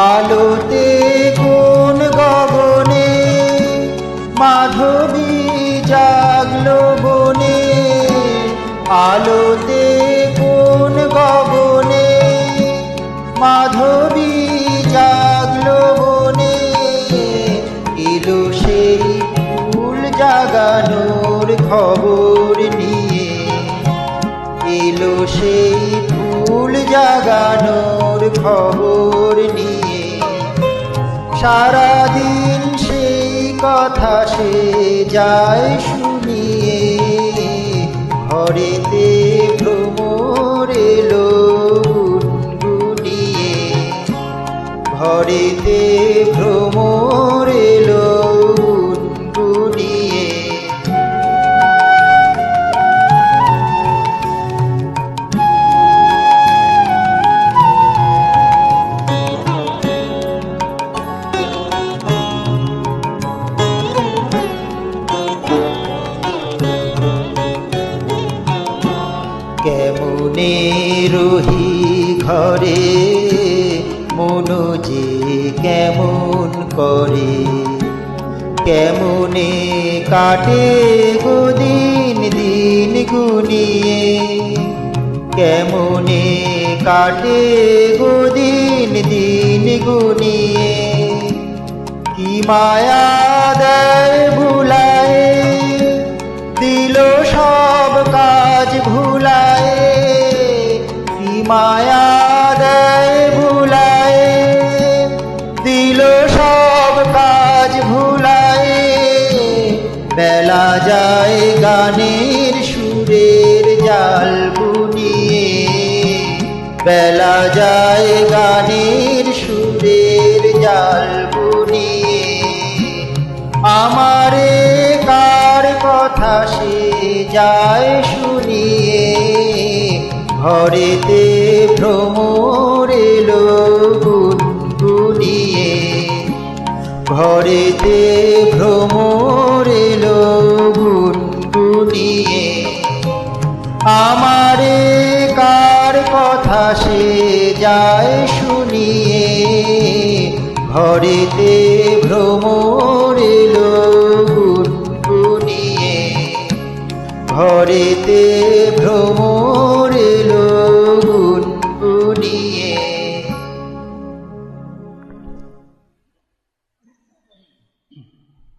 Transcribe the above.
আলোতে কোন গগনে মাধবী জাগলো বনে? আলোতে কোন গগনে মাধবী জাগলো বনে? এলো সেই ফুল জাগানোর খবর নিয়ে। এলো সেই ফুল জাগানোর খবর সারাদিন সেই কথা সে যায় শুনিয়ে। ঘরেতে ভ্রমর এলো গুনিয়ে ঘরেতে ভ্রমর এলো কেমনে রহি ঘরে, মনো যে কেমন করে। কেমনে কাটে দিন দিন গুনিয়ে। কেমনে কাটে দিন দিন গুনিয়ে। কি মায়া দেয় ভুলায়, দিল সব কাজ ভুলায়। কি মায়া দেয় ভুলায় দিল সব কাজ ভুলায় বেলা যায় গানের সুরের জাল বুনিয়ে। বেলা যায় গানের সুরের জাল বুনিয়ে। আমারে কার কথা সে যায় ঘরেতে ভ্রমর এলো গুনগুনিয়ে ভ্রমর এলো গুনগুনিয়ে আমারে কার কথা সে যায় শুনিয়ে। ঘরেতে ভ্রমর এলো গুনগুনিয়ে